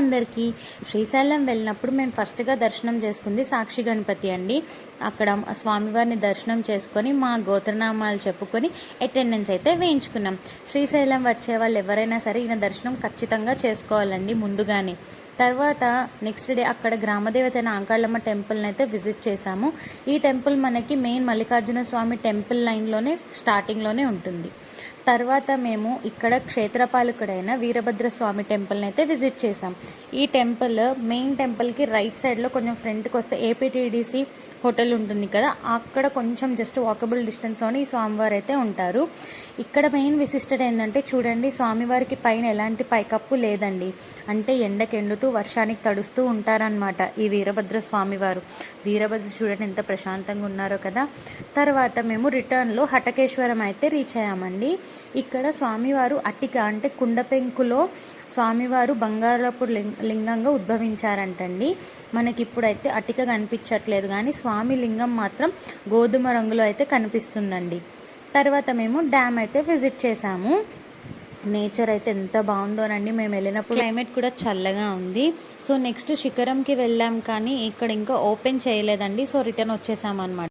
అందరికీ శ్రీశైలం వెళ్ళినప్పుడు మేము ఫస్ట్గా దర్శనం చేసుకుంది సాక్షి గణపతి అండి. అక్కడ స్వామివారిని దర్శనం చేసుకొని మా గోత్రనామాలు చెప్పుకొని అటెండెన్స్ అయితే వేయించుకున్నాం. శ్రీశైలం వచ్చే వాళ్ళు ఎవరైనా సరే ఈయన దర్శనం ఖచ్చితంగా చేసుకోవాలండి ముందుగానే. తర్వాత నెక్స్ట్ డే అక్కడ గ్రామదేవత అయిన అంకాళమ్మ టెంపుల్ని అయితే విజిట్ చేశాము. ఈ టెంపుల్ మనకి మెయిన్ మల్లికార్జున స్వామి టెంపుల్ లైన్లోనే స్టార్టింగ్లోనే ఉంటుంది. తర్వాత మేము ఇక్కడ క్షేత్రపాలకుడైన వీరభద్ర స్వామి టెంపుల్ని అయితే విజిట్ చేసాం ఈ టెంపుల్ మెయిన్ టెంపుల్కి రైట్ సైడ్లో కొంచెం ఫ్రంట్కి వస్తే ఏపీటీడీసీ హోటల్ ఉంటుంది కదా అక్కడ కొంచెం జస్ట్ వాకబుల్ డిస్టెన్స్లోనే ఈ స్వామివారు అయితే ఉంటారు. ఇక్కడ మెయిన్ విశిష్టత ఏంటంటే చూడండి స్వామివారికి పైన ఎలాంటి పైకప్పు లేదండి. అంటే ఎండకెండుతూ వర్షానికి తడుస్తూ ఉంటారనమాట ఈ వీరభద్ర స్వామివారు వీరభద్ర చూడని ఎంత ప్రశాంతంగా ఉన్నారో కదా. తర్వాత మేము రిటర్న్లో హటకేశ్వరం అయితే రీచ్ అయ్యామండి. ఇక్కడ స్వామివారు అట్టిక అంటే కుండపెంకులో స్వామివారు బంగారపు లింగంగా ఉద్భవించారంటండి. మనకి ఇప్పుడైతే అటిక కనిపించట్లేదు కానీ స్వామి లింగం మాత్రం గోధుమ రంగులో అయితే కనిపిస్తుందండి. తర్వాత మేము డ్యామ్ అయితే విజిట్ చేసాము నేచర్ అయితే ఎంత బాగుందోనండి మేము వెళ్ళినప్పుడు క్లైమేట్ కూడా చల్లగా ఉంది. సో నెక్స్ట్ శిఖరంకి వెళ్ళాం కానీ ఇక్కడ ఇంకా ఓపెన్ చేయలేదండి. సో రిటర్న్ వచ్చేసాం అనమాట